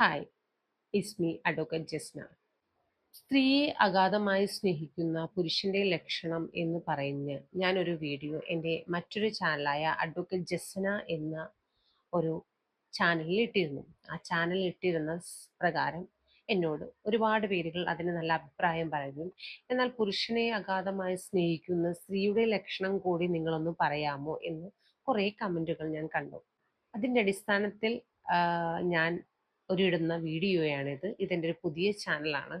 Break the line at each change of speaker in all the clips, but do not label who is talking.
Hi ഇസ്മി advocate Jasna സ്ത്രീയെ അഗാധമായി സ്നേഹിക്കുന്ന പുരുഷന്റെ ലക്ഷണം എന്ന് പറഞ്ഞ് ഞാനൊരു വീഡിയോ എന്റെ മറ്റൊരു ചാനലായ അഡ്വക്കറ്റ് ജസ്ന എന്ന ഒരു ചാനലിൽ ഇട്ടിരുന്നു. ആ ചാനലിൽ ഇട്ടിരുന്ന പ്രകാരം എന്നോട് ഒരുപാട് പേരുകൾ അതിന് നല്ല അഭിപ്രായം പറയുന്നു. എന്നാൽ പുരുഷനെ അഗാധമായി സ്നേഹിക്കുന്ന സ്ത്രീയുടെ ലക്ഷണം കൂടി നിങ്ങളൊന്ന് പറയാമോ എന്ന് കുറേ കമന്റുകൾ ഞാൻ കണ്ടു. അതിന്റെ അടിസ്ഥാനത്തിൽ ഞാൻ ഒരു ഇടുന്ന വീഡിയോയാണിത്. ഇതെന്റെ ഒരു പുതിയ ചാനലാണ്.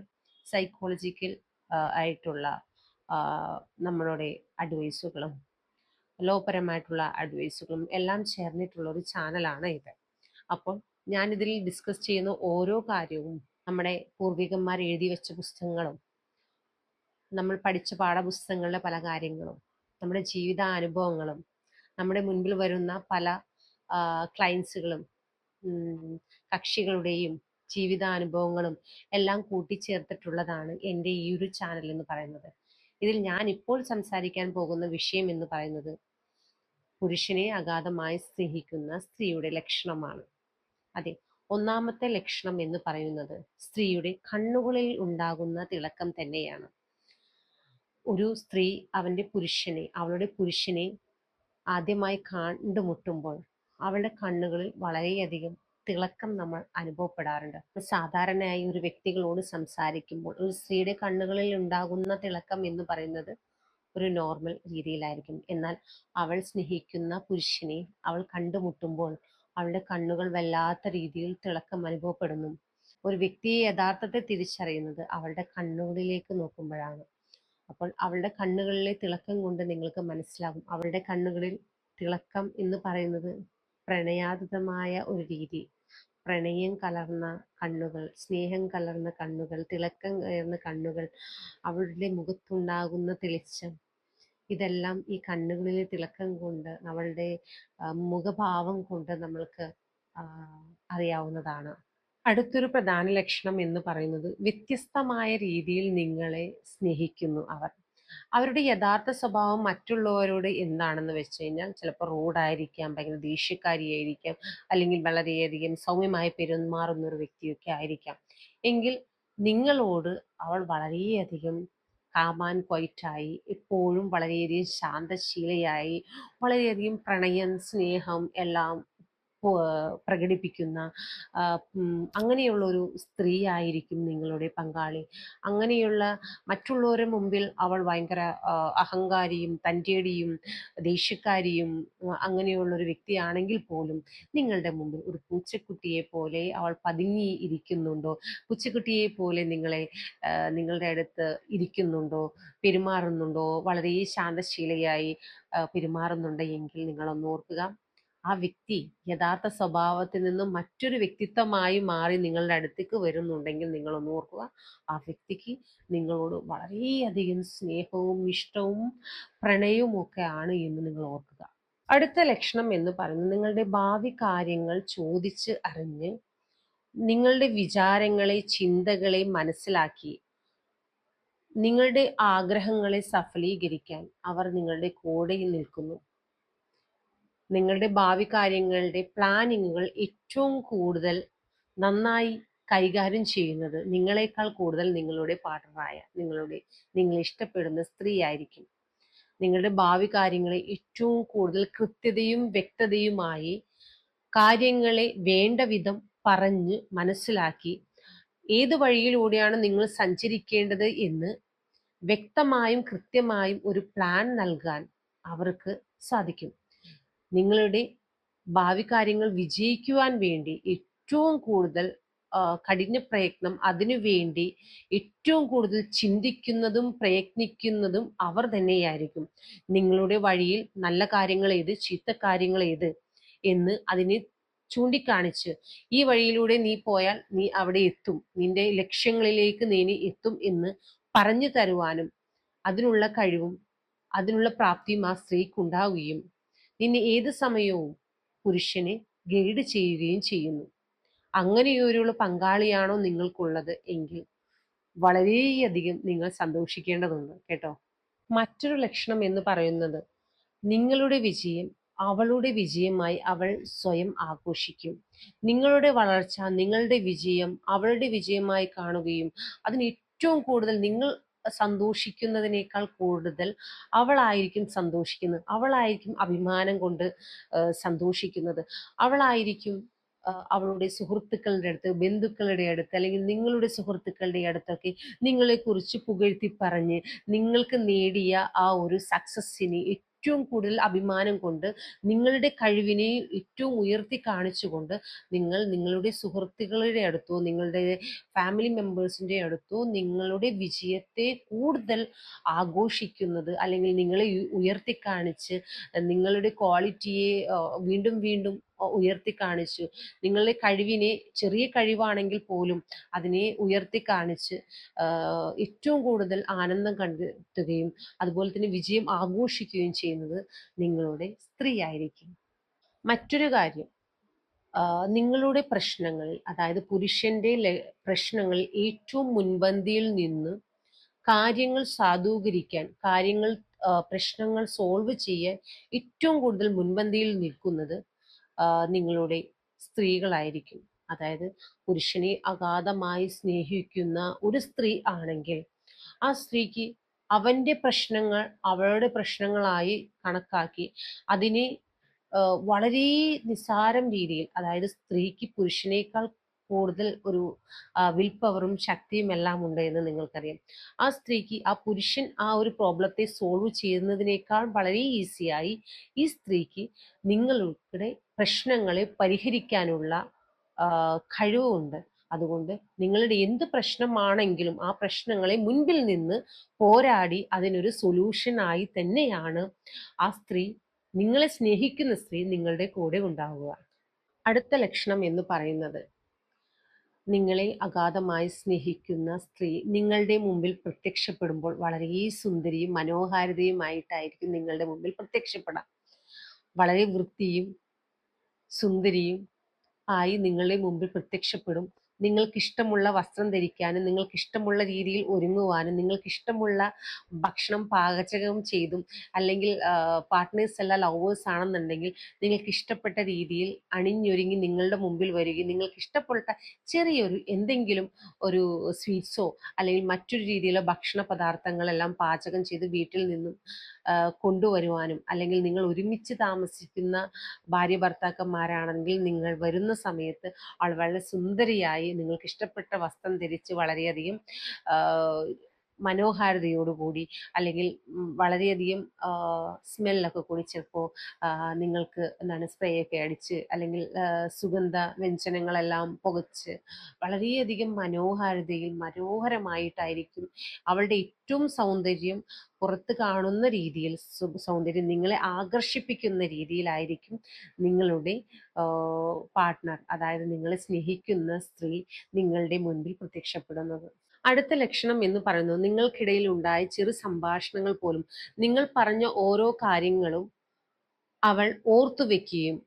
സൈക്കോളജിക്കൽ ആയിട്ടുള്ള നമ്മളുടെ അഡ്വൈസുകളും ലോപരമായിട്ടുള്ള അഡ്വൈസുകളും എല്ലാം ചേർന്നിട്ടുള്ള ഒരു ചാനലാണ് ഇത്. അപ്പോൾ ഞാനിതിൽ ഡിസ്കസ് ചെയ്യുന്ന ഓരോ കാര്യവും നമ്മുടെ പൂർവികന്മാർ എഴുതി വെച്ച പുസ്തകങ്ങളും നമ്മൾ പഠിച്ച പാഠപുസ്തകങ്ങളിലെ പല കാര്യങ്ങളും നമ്മുടെ ജീവിതാനുഭവങ്ങളും നമ്മുടെ മുൻപിൽ വരുന്ന പല ക്ലയൻസുകളും കക്ഷികളുടെയും ജീവിതാനുഭവങ്ങളും എല്ലാം കൂട്ടിച്ചേർത്തിട്ടുള്ളതാണ് എന്റെ ഈ ഒരു ചാനൽ എന്ന് പറയുന്നത്. ഇതിൽ ഞാൻ ഇപ്പോൾ സംസാരിക്കാൻ പോകുന്ന വിഷയം എന്ന് പറയുന്നത് പുരുഷനെ അഗാധമായി സ്നേഹിക്കുന്ന സ്ത്രീയുടെ ലക്ഷണമാണ്. അതെ ഒന്നാമത്തെ ലക്ഷണം എന്ന് പറയുന്നത് സ്ത്രീയുടെ കണ്ണുകളിൽ ഉണ്ടാകുന്ന തിളക്കം തന്നെയാണ്. ഒരു സ്ത്രീ അവന്റെ പുരുഷനെ അവളുടെ പുരുഷനെ ആദ്യമായി കണ്ടുമുട്ടുമ്പോൾ അവളുടെ കണ്ണുകളിൽ വളരെയധികം തിളക്കം നമ്മൾ അനുഭവപ്പെടാറുണ്ട്. സാധാരണയായി ഒരു വ്യക്തികളോട് സംസാരിക്കുമ്പോൾ ഒരു സ്ത്രീയുടെ കണ്ണുകളിൽ ഉണ്ടാകുന്ന തിളക്കം എന്ന് പറയുന്നത് ഒരു നോർമൽ രീതിയിലായിരിക്കും. എന്നാൽ അവൾ സ്നേഹിക്കുന്ന പുരുഷനെ അവൾ കണ്ടുമുട്ടുമ്പോൾ അവളുടെ കണ്ണുകൾ വല്ലാത്ത രീതിയിൽ തിളക്കം അനുഭവപ്പെടുന്നു. ഒരു വ്യക്തിയെ യഥാർത്ഥത്തെ തിരിച്ചറിയുന്നത് അവളുടെ കണ്ണുകളിലേക്ക് നോക്കുമ്പോഴാണ്. അപ്പോൾ അവളുടെ കണ്ണുകളിലെ തിളക്കം കൊണ്ട് നിങ്ങൾക്ക് മനസ്സിലാകും. അവളുടെ കണ്ണുകളിൽ തിളക്കം എന്ന് പറയുന്നത് പ്രണയാതീതമായ ഒരു രീതി. പ്രണയം കലർന്ന കണ്ണുകൾ സ്നേഹം കലർന്ന കണ്ണുകൾ തിളക്കം കയർന്ന കണ്ണുകൾ അവളുടെ മുഖത്തുണ്ടാകുന്ന തെളിച്ചം. ഇതെല്ലാം ഈ കണ്ണുകളിലെ തിളക്കം കൊണ്ട് അവളുടെ മുഖഭാവം കൊണ്ട് നമ്മൾക്ക് അറിയാവുന്നതാണ്. അടുത്തൊരു പ്രധാന ലക്ഷണം എന്ന് പറയുന്നത് വ്യത്യസ്തമായ രീതിയിൽ നിങ്ങളെ സ്നേഹിക്കുന്നു അവർ. അവരുടെ യഥാർത്ഥ സ്വഭാവം മറ്റുള്ളവരോട് എന്താണെന്ന് വെച്ച് കഴിഞ്ഞാൽ ചിലപ്പോൾ റൂഡായിരിക്കാം ഭയങ്കര ദേഷ്യക്കാരിയായിരിക്കാം അല്ലെങ്കിൽ വളരെയധികം സൗമ്യമായി പെരുമാറുന്ന ഒരു വ്യക്തിയൊക്കെ ആയിരിക്കാം. എങ്കിൽ നിങ്ങളോട് അവൾ വളരെയധികം കാമാൻ ക്വൈറ്റായി എപ്പോഴും വളരെയധികം ശാന്തശീലയായി വളരെയധികം പ്രണയം സ്നേഹം എല്ലാം പ്രകടിപ്പിക്കുന്ന അങ്ങനെയുള്ള ഒരു സ്ത്രീ ആയിരിക്കും നിങ്ങളുടെ പങ്കാളി. അങ്ങനെയുള്ള മറ്റുള്ളവരുടെ മുമ്പിൽ അവൾ ഭയങ്കര അഹങ്കാരിയും തന്റെടിയും ദേഷ്യക്കാരിയും അങ്ങനെയുള്ള ഒരു വ്യക്തിയാണെങ്കിൽ പോലും നിങ്ങളുടെ മുമ്പിൽ ഒരു പൂച്ചക്കുട്ടിയെ പോലെ അവൾ പതുങ്ങി ഇരിക്കുന്നുണ്ടോ? പൂച്ചക്കുട്ടിയെ പോലെ നിങ്ങളെ നിങ്ങളുടെ അടുത്ത് ഇരിക്കുന്നുണ്ടോ? പെരുമാറുന്നുണ്ടോ? വളരെ ശാന്തശീലയായി പെരുമാറുന്നുണ്ട് എങ്കിൽ നിങ്ങളൊന്ന് ഓർക്കുക. ആ വ്യക്തി യഥാർത്ഥ സ്വഭാവത്തിൽ നിന്നും മറ്റൊരു വ്യക്തിത്വമായി മാറി നിങ്ങളുടെ അടുത്തേക്ക് വരുന്നുണ്ടെങ്കിൽ നിങ്ങളൊന്ന് ഓർക്കുക. ആ വ്യക്തിക്ക് നിങ്ങളോട് വളരെയധികം സ്നേഹവും ഇഷ്ടവും പ്രണയവും ഒക്കെ ആണ് എന്ന് നിങ്ങൾ ഓർക്കുക. അടുത്ത ലക്ഷണം എന്ന് പറയുന്നത് നിങ്ങളുടെ ഭാവി കാര്യങ്ങൾ ചോദിച്ച് അറിഞ്ഞ് നിങ്ങളുടെ വിചാരങ്ങളെ ചിന്തകളെ മനസ്സിലാക്കി നിങ്ങളുടെ ആഗ്രഹങ്ങളെ സഫലീകരിക്കാൻ അവർ നിങ്ങളുടെ കൂടെ നിൽക്കുന്നു. നിങ്ങളുടെ ഭാവി കാര്യങ്ങളുടെ പ്ലാനിങ്ങുകൾ ഏറ്റവും കൂടുതൽ നന്നായി കൈകാര്യം ചെയ്യുന്നത് നിങ്ങളെക്കാൾ കൂടുതൽ നിങ്ങളുടെ പാർട്ണറായ നിങ്ങളുടെ നിങ്ങൾ ഇഷ്ടപ്പെടുന്ന സ്ത്രീ ആയിരിക്കും. നിങ്ങളുടെ ഭാവി കാര്യങ്ങളെ ഏറ്റവും കൂടുതൽ കൃത്യതയും വ്യക്തതയുമായി കാര്യങ്ങളെ വേണ്ട വിധം പറഞ്ഞ് മനസ്സിലാക്കി ഏത് വഴിയിലൂടെയാണ് നിങ്ങൾ സഞ്ചരിക്കേണ്ടത് എന്ന് വ്യക്തമായും കൃത്യമായും ഒരു പ്ലാൻ നൽകാൻ അവർക്ക് സാധിക്കും. നിങ്ങളുടെ ഭാവി കാര്യങ്ങൾ വിജയിക്കുവാൻ വേണ്ടി ഏറ്റവും കൂടുതൽ കഠിന പ്രയത്നം അതിനു വേണ്ടി ഏറ്റവും കൂടുതൽ ചിന്തിക്കുന്നതും പ്രയത്നിക്കുന്നതും അവർ തന്നെയായിരിക്കും. നിങ്ങളുടെ വഴിയിൽ നല്ല കാര്യങ്ങൾ ഏത് ചീത്ത കാര്യങ്ങൾ ഏത് എന്ന് അതിനെ ചൂണ്ടിക്കാണിച്ച് ഈ വഴിയിലൂടെ നീ പോയാൽ നീ അവിടെ എത്തും. നിന്റെ ലക്ഷ്യങ്ങളിലേക്ക് നീ എത്തും എന്ന് പറഞ്ഞു തരുവാനും അതിനുള്ള കഴിവും അതിനുള്ള പ്രാപ്തിയും ആ സ്ത്രീക്ക് ഉണ്ടാവുകയും നിന്നെ ഏത് സമയവും പുരുഷനെ ഗൈഡ് ചെയ്യുകയും ചെയ്യുന്നു. അങ്ങനെയൊരു പങ്കാളിയാണോ നിങ്ങൾക്കുള്ളത് എങ്കിൽ വളരെയധികം നിങ്ങൾ സന്തോഷിക്കേണ്ടതുണ്ട് കേട്ടോ. മറ്റൊരു ലക്ഷണം എന്ന് പറയുന്നത് നിങ്ങളുടെ വിജയം അവളുടെ വിജയമായി അവൾ സ്വയം ആഘോഷിക്കും. നിങ്ങളുടെ വളർച്ച നിങ്ങളുടെ വിജയം അവളുടെ വിജയമായി കാണുകയും അതിന് ഏറ്റവും കൂടുതൽ നിങ്ങൾ സന്തോഷിക്കുന്നതിനേക്കാൾ കൂടുതൽ അവളായിരിക്കും സന്തോഷിക്കുന്നത്. അവളായിരിക്കും അഭിമാനം കൊണ്ട് സന്തോഷിക്കുന്നത്. അവളായിരിക്കും അവളുടെ സുഹൃത്തുക്കളുടെ അടുത്ത് ബന്ധുക്കളുടെ അടുത്ത് അല്ലെങ്കിൽ നിങ്ങളുടെ സുഹൃത്തുക്കളുടെ അടുത്തൊക്കെ നിങ്ങളെക്കുറിച്ച് പുകഴ്ത്തി പറഞ്ഞ് നിങ്ങൾക്ക് നേടിയ ആ ഒരു സക്സസ്സിനെ ഏറ്റവും കൂടുതൽ അഭിമാനം കൊണ്ട് നിങ്ങളുടെ കഴിവിനെ ഏറ്റവും ഉയർത്തി കാണിച്ചുകൊണ്ട് നിങ്ങൾ നിങ്ങളുടെ സുഹൃത്തുക്കളുടെ അടുത്തോ നിങ്ങളുടെ ഫാമിലി മെമ്പേഴ്സിന്റെ അടുത്തോ നിങ്ങളുടെ വിജയത്തെ കൂടുതൽ ആഘോഷിക്കുന്നത് അല്ലെങ്കിൽ നിങ്ങളെ ഉയർത്തി കാണിച്ച് നിങ്ങളുടെ ക്വാളിറ്റിയെ വീണ്ടും വീണ്ടും ഉയർത്തി കാണിച്ചു. നിങ്ങളുടെ കഴിവിനെ ചെറിയ കഴിവാണെങ്കിൽ പോലും അതിനെ ഉയർത്തി കാണിച്ച് ഏറ്റവും കൂടുതൽ ആനന്ദം കണ്ടെത്തുകയും അതുപോലെ തന്നെ വിജയം ആഘോഷിക്കുകയും ചെയ്യുന്നത് നിങ്ങളുടെ സ്ത്രീ ആയിരിക്കും മറ്റൊരു കാര്യം നിങ്ങളുടെ പ്രശ്നങ്ങൾ അതായത് പുരുഷന്റെ പ്രശ്നങ്ങൾ ഏറ്റവും മുൻപന്തിയിൽ നിന്ന് കാര്യങ്ങൾ സാധൂകരിക്കാൻ കാര്യങ്ങൾ പ്രശ്നങ്ങൾ സോൾവ് ചെയ്യാൻ ഏറ്റവും കൂടുതൽ മുൻപന്തിയിൽ നിൽക്കുന്നത് നിങ്ങളുടെ സ്ത്രീകളായിരിക്കും. അതായത് പുരുഷനെ അഗാധമായി സ്നേഹിക്കുന്ന ഒരു സ്ത്രീ ആണെങ്കിൽ ആ സ്ത്രീക്ക് അവന്റെ പ്രശ്നങ്ങൾ അവളുടെ പ്രശ്നങ്ങളായി കണക്കാക്കി അതിനെ വളരെ നിസാരം രീതിയിൽ അതായത് സ്ത്രീക്ക് പുരുഷനേക്കാൾ കൂടുതൽ ഒരു വിൽ പവറും ശക്തിയും എല്ലാം ഉണ്ട് എന്ന് നിങ്ങൾക്കറിയാം. ആ സ്ത്രീക്ക് ആ പുരുഷൻ ആ ഒരു പ്രോബ്ലത്തെ സോൾവ് ചെയ്യുന്നതിനേക്കാൾ വളരെ ഈസിയായി ഈ സ്ത്രീക്ക് നിങ്ങളുടെ പ്രശ്നങ്ങളെ പരിഹരിക്കാനുള്ള കഴിവുണ്ട്. അതുകൊണ്ട് നിങ്ങളുടെ എന്ത് പ്രശ്നമാണെങ്കിലും ആ പ്രശ്നങ്ങളെ മുൻപിൽ നിന്ന് പോരാടി അതിനൊരു സൊല്യൂഷനായി തന്നെയാണ് ആ സ്ത്രീ നിങ്ങളെ സ്നേഹിക്കുന്ന സ്ത്രീ നിങ്ങളുടെ കൂടെ ഉണ്ടാവുക. അടുത്ത ലക്ഷണം എന്ന് പറയുന്നത് നിങ്ങളെ അഗാധമായി സ്നേഹിക്കുന്ന സ്ത്രീ നിങ്ങളുടെ മുമ്പിൽ പ്രത്യക്ഷപ്പെടുമ്പോൾ വളരെ സുന്ദരിയും മനോഹാരിതയുമായിട്ടായിരിക്കും നിങ്ങളുടെ മുമ്പിൽ പ്രത്യക്ഷപ്പെടാം. വളരെ വൃത്തിയും സുന്ദരിയും ആയി നിങ്ങളുടെ മുമ്പിൽ പ്രത്യക്ഷപ്പെടും. നിങ്ങൾക്ക് ഇഷ്ടമുള്ള വസ്ത്രം ധരിക്കാനും നിങ്ങൾക്ക് ഇഷ്ടമുള്ള രീതിയിൽ ഒരുങ്ങുവാനും നിങ്ങൾക്ക് ഇഷ്ടമുള്ള ഭക്ഷണം പാചകം ചെയ്തും അല്ലെങ്കിൽ പാർട്ട്നേഴ്സ് അല്ല ലവേഴ്സ് ആണെന്നുണ്ടെങ്കിൽ നിങ്ങൾക്ക് ഇഷ്ടപ്പെട്ട രീതിയിൽ അണിഞ്ഞൊരുങ്ങി നിങ്ങളുടെ മുമ്പിൽ വരികയും നിങ്ങൾക്ക് ഇഷ്ടപ്പെട്ട ചെറിയൊരു എന്തെങ്കിലും ഒരു സ്വീറ്റ്സോ അല്ലെങ്കിൽ മറ്റൊരു രീതിയിലോ ഭക്ഷണ പദാർത്ഥങ്ങളെല്ലാം പാചകം ചെയ്ത് വീട്ടിൽ നിന്നും കൊണ്ടുവരുവാനും അല്ലെങ്കിൽ നിങ്ങൾ ഒരുമിച്ച് താമസിക്കുന്ന ഭാര്യ ഭർത്താക്കന്മാരാണെങ്കിൽ നിങ്ങൾ വരുന്ന സമയത്ത് അവൾ വളരെ സുന്ദരിയായി നിങ്ങൾക്ക് ഇഷ്ടപ്പെട്ട വസ്ത്രം ധരിച്ച് വളരെയധികം മനോഹാരിതയോടുകൂടി അല്ലെങ്കിൽ വളരെയധികം സ്മെല്ലൊക്കെ കൂടി ചിലപ്പോൾ നിങ്ങൾക്ക് എന്താണ് സ്പ്രേ ഒക്കെ അടിച്ച് അല്ലെങ്കിൽ സുഗന്ധ വ്യഞ്ജനങ്ങളെല്ലാം പുകച്ച് വളരെയധികം മനോഹാരിതയിൽ മനോഹരമായിട്ടായിരിക്കും അവളുടെ ഏറ്റവും സൗന്ദര്യം പുറത്ത് കാണുന്ന രീതിയിൽ സൗന്ദര്യം നിങ്ങളെ ആകർഷിപ്പിക്കുന്ന രീതിയിലായിരിക്കും നിങ്ങളുടെ പാർട്ട്ണർ അതായത് നിങ്ങളെ സ്നേഹിക്കുന്ന സ്ത്രീ നിങ്ങളുടെ മുൻപിൽ പ്രത്യക്ഷപ്പെടുന്നത്. അടുത്ത ലക്ഷണം എന്ന് പറയുന്നത് നിങ്ങൾക്കിടയിൽ ഉണ്ടായ ചെറു സംഭാഷണങ്ങൾ പോലും. നിങ്ങൾ പറഞ്ഞ ഓരോ കാര്യങ്ങളും അവൾ ഓർത്തു വെക്കുകയും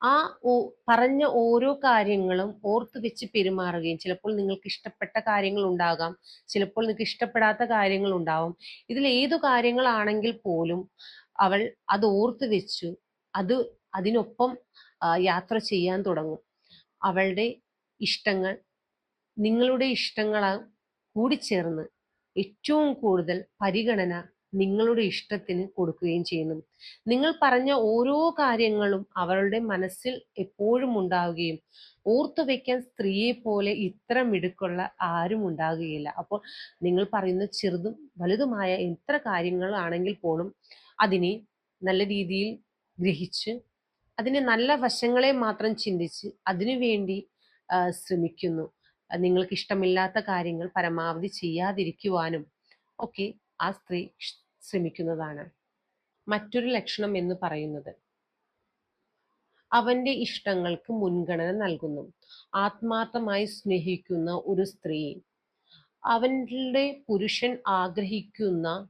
ആ പറഞ്ഞ ഓരോ കാര്യങ്ങളും ഓർത്തു വെച്ച് പെരുമാറുകയും ചിലപ്പോൾ നിങ്ങൾക്ക് ഇഷ്ടപ്പെട്ട കാര്യങ്ങൾ ഉണ്ടാകാം ചിലപ്പോൾ നിങ്ങൾക്ക് ഇഷ്ടപ്പെടാത്ത കാര്യങ്ങൾ ഉണ്ടാവും. ഇതിൽ ഏതു കാര്യങ്ങളാണെങ്കിൽ പോലും അവൾ അത് ഓർത്തു വെച്ചു അത് അതിനൊപ്പം യാത്ര ചെയ്യാൻ തുടങ്ങും. അവളുടെ ഇഷ്ടങ്ങൾ നിങ്ങളുടെ ഇഷ്ടങ്ങളാ കൂടിച്ചേർന്ന് ഏറ്റവും കൂടുതൽ പരിഗണന നിങ്ങളുടെ ഇഷ്ടത്തിന് കൊടുക്കുകയും ചെയ്യുന്നു. നിങ്ങൾ പറഞ്ഞ ഓരോ കാര്യങ്ങളും അവരുടെ മനസ്സിൽ എപ്പോഴും ഉണ്ടാവുകയും ഓർത്തു വെക്കാൻ സ്ത്രീയെ പോലെ ഇത്ര മിടുക്കുള്ള ആരും ഉണ്ടാകുകയില്ല. അപ്പോൾ നിങ്ങൾ പറയുന്ന ചെറുതും വലുതുമായ എത്ര കാര്യങ്ങളാണെങ്കിൽ പോലും അതിനെ നല്ല രീതിയിൽ ഗ്രഹിച്ച് അതിനെ നല്ല വശങ്ങളെ മാത്രം ചിന്തിച്ച് അതിനുവേണ്ടി വേണ്ടി ശ്രമിക്കുന്നു. നിങ്ങൾക്ക് ഇഷ്ടമില്ലാത്ത കാര്യങ്ങൾ പരമാവധി ചെയ്യാതിരിക്കുവാനും ഒക്കെ ആ സ്ത്രീ ശ്രമിക്കുന്നതാണ്. മറ്റൊരു ലക്ഷണം എന്ന് പറയുന്നത് അവന്റെ ഇഷ്ടങ്ങൾക്ക് മുൻഗണന നൽകുന്നു. ആത്മാർത്ഥമായി സ്നേഹിക്കുന്ന ഒരു സ്ത്രീ അവന്റെ പുരുഷൻ ആഗ്രഹിക്കുന്ന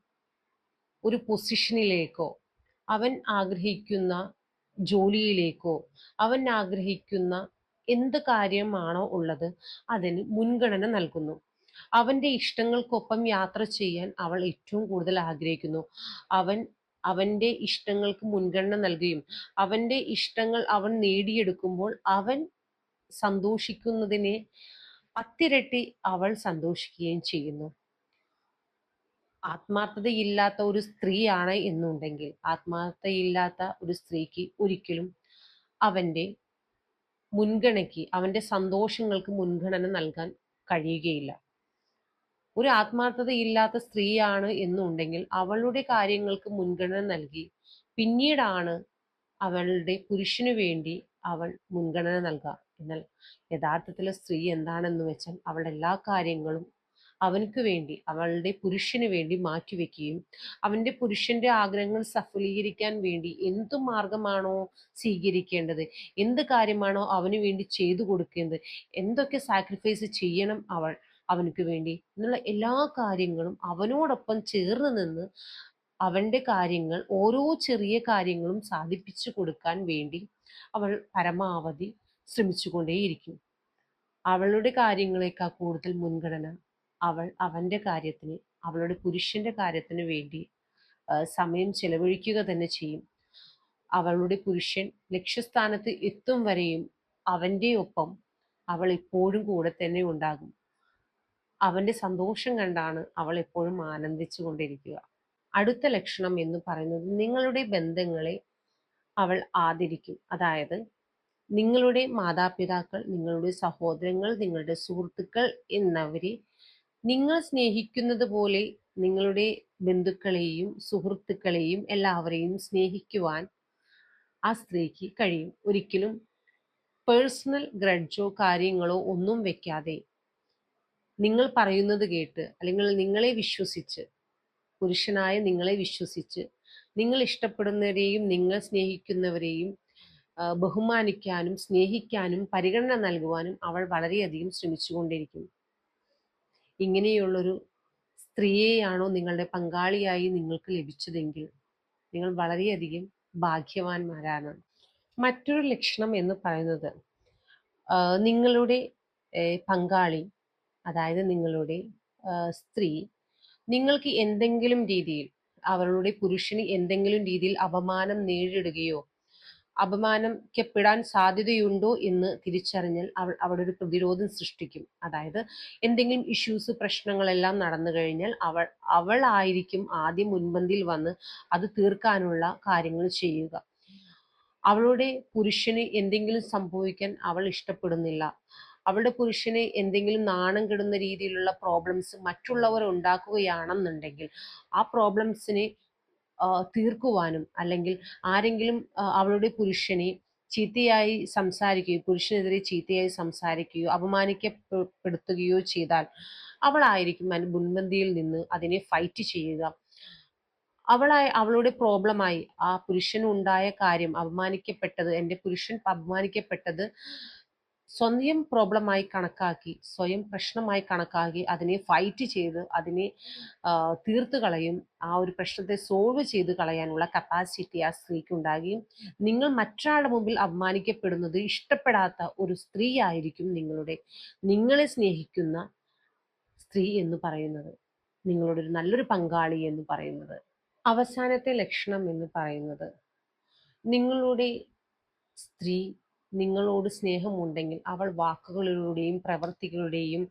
ഒരു പൊസിഷനിലേക്കോ അവൻ ആഗ്രഹിക്കുന്ന ജോലിയിലേക്കോ അവൻ ആഗ്രഹിക്കുന്ന എന്ത് കാര്യമാണോ ഉള്ളത് അതിന് മുൻഗണന നൽകുന്നു. അവന്റെ ഇഷ്ടങ്ങൾക്കൊപ്പം യാത്ര ചെയ്യാൻ അവൾ ഏറ്റവും കൂടുതൽ ആഗ്രഹിക്കുന്നു. അവൻ അവന്റെ ഇഷ്ടങ്ങൾക്ക് മുൻഗണന നൽകുകയും അവന്റെ ഇഷ്ടങ്ങൾ അവൻ നേടിയെടുക്കുമ്പോൾ അവൻ സന്തോഷിക്കുന്നതിനെ പത്തിരട്ടി അവൾ സന്തോഷിക്കുകയും ചെയ്യുന്നു. ആത്മാർത്ഥതയില്ലാത്ത ഒരു സ്ത്രീയാണ് എന്നുണ്ടെങ്കിൽ ആത്മാർത്ഥതയില്ലാത്ത ഒരു സ്ത്രീക്ക് ഒരിക്കലും അവന്റെ മുൻഗണയ്ക്ക് അവന്റെ സന്തോഷങ്ങൾക്ക് മുൻഗണന നൽകാൻ കഴിയുകയില്ല. ഒരു ആത്മാർത്ഥതയില്ലാത്ത സ്ത്രീയാണ് എന്നുണ്ടെങ്കിൽ അവളുടെ കാര്യങ്ങൾക്ക് മുൻഗണന നൽകി പിന്നീടാണ് അവളുടെ പുരുഷനു വേണ്ടി അവൾ മുൻഗണന നൽകുക എന്നാൽ യഥാർത്ഥത്തിൽ സ്ത്രീ എന്താണെന്ന് വെച്ചാൽ അവളുടെ എല്ലാ കാര്യങ്ങളും അവനക്ക് വേണ്ടി അവളുടെ പുരുഷന് വേണ്ടി മാറ്റിവെക്കുകയും അവന്റെ പുരുഷന്റെ ആഗ്രഹങ്ങൾ സഫലീകരിക്കാൻ വേണ്ടി എന്തു മാർഗമാണോ സ്വീകരിക്കേണ്ടത് എന്ത് കാര്യമാണോ അവന് വേണ്ടി ചെയ്തു കൊടുക്കേണ്ടത് എന്തൊക്കെ സാക്രിഫൈസ് ചെയ്യണം അവൾ അവനക്ക് വേണ്ടി എന്നുള്ള എല്ലാ കാര്യങ്ങളും അവനോടൊപ്പം ചേർന്ന് നിന്ന് അവന്റെ കാര്യങ്ങൾ ഓരോ ചെറിയ കാര്യങ്ങളും സാധിപ്പിച്ചു കൊടുക്കാൻ വേണ്ടി അവൾ പരമാവധി ശ്രമിച്ചുകൊണ്ടേയിരിക്കും. അവളുടെ കാര്യങ്ങളേക്കാൾ കൂടുതൽ മുൻഗണന അവൾ അവന്റെ കാര്യത്തിന് അവളുടെ പുരുഷന്റെ കാര്യത്തിന് വേണ്ടി സമയം ചെലവഴിക്കുക തന്നെ ചെയ്യും. അവളുടെ പുരുഷൻ ലക്ഷ്യസ്ഥാനത്ത് എത്തും വരെയും അവന്റെ ഒപ്പം അവൾ എപ്പോഴും കൂടെ തന്നെ ഉണ്ടാകും. അവന്റെ സന്തോഷം കണ്ടാണ് അവൾ എപ്പോഴും ആനന്ദിച്ചു കൊണ്ടിരിക്കുക. അടുത്ത ലക്ഷണം എന്ന് പറയുന്നത് നിങ്ങളുടെ ബന്ധങ്ങളെ അവൾ ആദരിക്കും. അതായത് നിങ്ങളുടെ മാതാപിതാക്കൾ നിങ്ങളുടെ സഹോദരങ്ങൾ നിങ്ങളുടെ സുഹൃത്തുക്കൾ എന്നവരെ നിങ്ങൾ സ്നേഹിക്കുന്നത് പോലെ നിങ്ങളുടെ ബന്ധുക്കളെയും സുഹൃത്തുക്കളെയും എല്ലാവരെയും സ്നേഹിക്കുവാൻ ആ സ്ത്രീക്ക് കഴിയും. ഒരിക്കലും പേഴ്സണൽ ഗ്രഡ്ജോ കാര്യങ്ങളോ ഒന്നും വെക്കാതെ നിങ്ങൾ പറയുന്നത് കേട്ട് അല്ലെങ്കിൽ നിങ്ങളെ വിശ്വസിച്ച് പുരുഷനായ നിങ്ങളെ വിശ്വസിച്ച് നിങ്ങൾ ഇഷ്ടപ്പെടുന്നവരെയും നിങ്ങൾ സ്നേഹിക്കുന്നവരെയും ബഹുമാനിക്കാനും സ്നേഹിക്കാനും പരിഗണന നൽകുവാനും അവൾ വളരെയധികം ശ്രമിച്ചുകൊണ്ടിരിക്കും. ഇങ്ങനെയുള്ളൊരു സ്ത്രീയെയാണോ നിങ്ങളുടെ പങ്കാളിയായി നിങ്ങൾക്ക് ലഭിച്ചതെങ്കിൽ നിങ്ങൾ വളരെയധികം ഭാഗ്യവാന്മാരാണ്. മറ്റൊരു ലക്ഷണം എന്ന് പറയുന്നത് നിങ്ങളുടെ പങ്കാളി അതായത് നിങ്ങളുടെ സ്ത്രീ നിങ്ങൾക്ക് എന്തെങ്കിലും രീതിയിൽ അവരുടെ പുരുഷന് എന്തെങ്കിലും രീതിയിൽ അപമാനം നേരിടുകയോ അപമാനിക്കപ്പെടാൻ സാധ്യതയുണ്ടോ എന്ന് തിരിച്ചറിഞ്ഞാൽ അവൾ അവിടെ ഒരു പ്രതിരോധം സൃഷ്ടിക്കും. അതായത് എന്തെങ്കിലും ഇഷ്യൂസ് പ്രശ്നങ്ങളെല്ലാം നടന്നു കഴിഞ്ഞാൽ അവൾ അവളായിരിക്കും ആദ്യം മുൻപന്തിയിൽ വന്ന് അത് തീർക്കാനുള്ള കാര്യങ്ങൾ ചെയ്യുക. അവളുടെ പുരുഷന് എന്തെങ്കിലും സംഭവിക്കാൻ അവൾ ഇഷ്ടപ്പെടുന്നില്ല. അവളുടെ പുരുഷന് എന്തെങ്കിലും നാണം കെടുന്ന രീതിയിലുള്ള പ്രോബ്ലംസ് മറ്റുള്ളവർ ഉണ്ടാക്കുകയാണെന്നുണ്ടെങ്കിൽ ആ പ്രോബ്ലംസിനെ തീർക്കുവാനും അല്ലെങ്കിൽ ആരെങ്കിലും അവളുടെ പുരുഷനെ ചീത്തയായി സംസാരിക്കുകയോ പുരുഷനെതിരെ ചീത്തയായി സംസാരിക്കുകയോ അപമാനിക്കപ്പെടുത്തുകയോ ചെയ്താൽ അവളായിരിക്കും മുൻപന്തിയിൽ നിന്ന് അതിനെ ഫൈറ്റ് ചെയ്യുക. അവളായി അവളുടെ പ്രോബ്ലമായി ആ പുരുഷനുണ്ടായ കാര്യം അപമാനിക്കപ്പെട്ടത് എന്റെ പുരുഷൻ അപമാനിക്കപ്പെട്ടത് സ്വയം പ്രോബ്ലമായി കണക്കാക്കി സ്വയം പ്രശ്നമായി കണക്കാക്കി അതിനെ ഫൈറ്റ് ചെയ്ത് അതിനെ തീർത്ത് കളയും. ആ ഒരു പ്രശ്നത്തെ സോൾവ് ചെയ്ത് കളയാനുള്ള കപ്പാസിറ്റി ആ സ്ത്രീക്ക് ഉണ്ടാകുകയും നിങ്ങൾ മറ്റൊരാളുടെ മുമ്പിൽ അപമാനിക്കപ്പെടുന്നത് ഇഷ്ടപ്പെടാത്ത ഒരു സ്ത്രീ ആയിരിക്കും നിങ്ങളുടെ നിങ്ങളെ സ്നേഹിക്കുന്ന സ്ത്രീ എന്ന് പറയുന്നത്. നിങ്ങളുടെ ഒരു നല്ലൊരു പങ്കാളി എന്ന് പറയുന്നത്. അവസാനത്തെ ലക്ഷണം എന്ന് പറയുന്നത് നിങ്ങളുടെ സ്ത്രീ നിങ്ങളോട് സ്നേഹമുണ്ടെങ്കിൽ അവൾ വാക്കുകളിലൂടെയും പ്രവർത്തികളുടെയും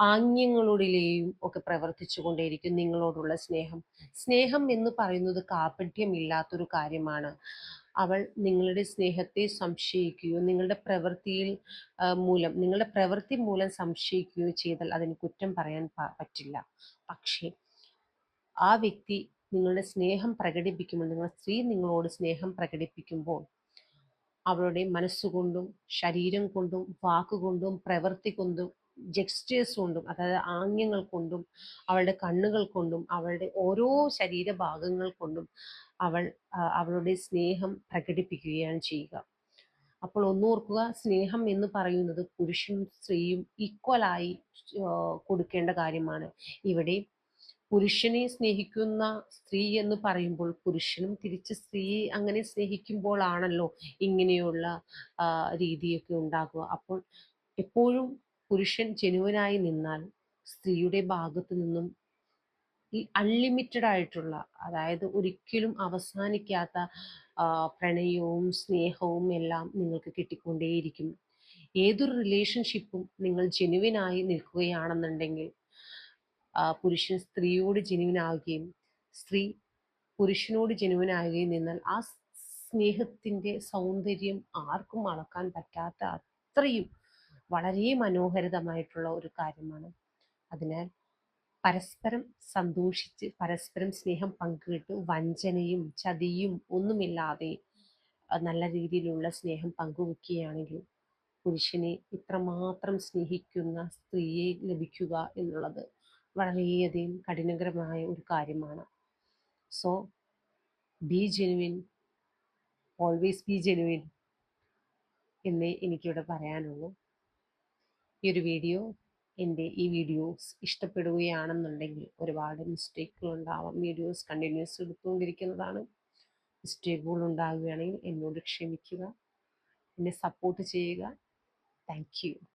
ആംഗ്യങ്ങളുടെയും ഒക്കെ പ്രവർത്തിച്ചു കൊണ്ടേയിരിക്കും നിങ്ങളോടുള്ള സ്നേഹം. സ്നേഹം എന്ന് പറയുന്നത് കാപട്യമില്ലാത്തൊരു കാര്യമാണ്. അവൾ നിങ്ങളുടെ സ്നേഹത്തെ സംശയിക്കുകയോ നിങ്ങളുടെ പ്രവൃത്തിയിൽ മൂലം നിങ്ങളുടെ പ്രവൃത്തി മൂലം സംശയിക്കുകയോ ചെയ്താൽ അതിന് കുറ്റം പറയാൻ പറ്റില്ല. പക്ഷേ ആ വ്യക്തി നിങ്ങളുടെ സ്നേഹം പ്രകടിപ്പിക്കുമ്പോൾ നിങ്ങളുടെ സ്ത്രീ നിങ്ങളോട് സ്നേഹം പ്രകടിപ്പിക്കുമ്പോൾ അവളുടെ മനസ്സുകൊണ്ടും ശരീരം കൊണ്ടും വാക്കുകൊണ്ടും പ്രവൃത്തി കൊണ്ടും ജെക്സ്റ്റേഴ്സ് കൊണ്ടും അതായത് ആംഗ്യങ്ങൾ കൊണ്ടും അവളുടെ കണ്ണുകൾ കൊണ്ടും അവളുടെ ഓരോ ശരീരഭാഗങ്ങൾ കൊണ്ടും അവൾ അവളുടെ സ്നേഹം പ്രകടിപ്പിക്കുകയാണ് ചെയ്യുക. അപ്പോൾ ഒന്നോർക്കുക സ്നേഹം എന്ന് പറയുന്നത് പുരുഷനും സ്ത്രീയും ഈക്വലായി കൊടുക്കേണ്ട കാര്യമാണ്. ഇവിടെ പുരുഷനെ സ്നേഹിക്കുന്ന സ്ത്രീ എന്ന് പറയുമ്പോൾ പുരുഷനും തിരിച്ച് സ്ത്രീ അങ്ങനെ സ്നേഹിക്കുമ്പോഴാണല്ലോ ഇങ്ങനെയുള്ള രീതിയൊക്കെ ഉണ്ടാകുക. അപ്പോൾ എപ്പോഴും പുരുഷൻ ജനുവനായി നിന്നാൽ സ്ത്രീയുടെ ഭാഗത്തു നിന്നും ഈ അൺലിമിറ്റഡ് ആയിട്ടുള്ള അതായത് ഒരിക്കലും അവസാനിക്കാത്ത പ്രണയവും സ്നേഹവും എല്ലാം നിങ്ങൾക്ക് കിട്ടിക്കൊണ്ടേയിരിക്കും. ഏതൊരു റിലേഷൻഷിപ്പും നിങ്ങൾ ജെനുവിനായി നിൽക്കുകയാണെന്നുണ്ടെങ്കിൽ പുരുഷൻ സ്ത്രീയോട് ജനുവിനാവുകയും സ്ത്രീ പുരുഷനോട് ജനുവിനാവുകയും നിന്നാൽ ആ സ്നേഹത്തിന്റെ സൗന്ദര്യം ആർക്കും അളക്കാൻ പറ്റാത്ത അത്രയും വളരെ മനോഹരിതമായിട്ടുള്ള ഒരു കാര്യമാണ്. അതിനാൽ പരസ്പരം സന്തോഷിച്ച് പരസ്പരം സ്നേഹം പങ്കിട്ട് വഞ്ചനയും ചതിയും ഒന്നുമില്ലാതെ നല്ല രീതിയിലുള്ള സ്നേഹം പങ്കുവെക്കുകയാണെങ്കിൽ പുരുഷനെ ഇത്രമാത്രം സ്നേഹിക്കുന്ന സ്ത്രീയെ ലഭിക്കുക എന്നുള്ളത് വളരെയധികം കഠിനകരമായ ഒരു കാര്യമാണ്. So be genuine always be genuine എന്നേ എനിക്കിവിടെ പറയാനുള്ളൂ. ഈ ഒരു വീഡിയോ എന്റെ ഈ വീഡിയോസ് ഇഷ്ടപ്പെടുകയാണെന്നുണ്ടെങ്കിൽ ഒരുപാട് മിസ്റ്റേക്കുകൾ ഉണ്ടാവാം വീഡിയോസ് കണ്ടിന്യൂസ് എടുത്തുകൊണ്ടിരിക്കുന്നതാണ്. മിസ്റ്റേക്കുകൾ ഉണ്ടാകുകയാണെങ്കിൽ എന്നോട് ക്ഷമിക്കുക. എന്നെ സപ്പോർട്ട് ചെയ്യുക. താങ്ക്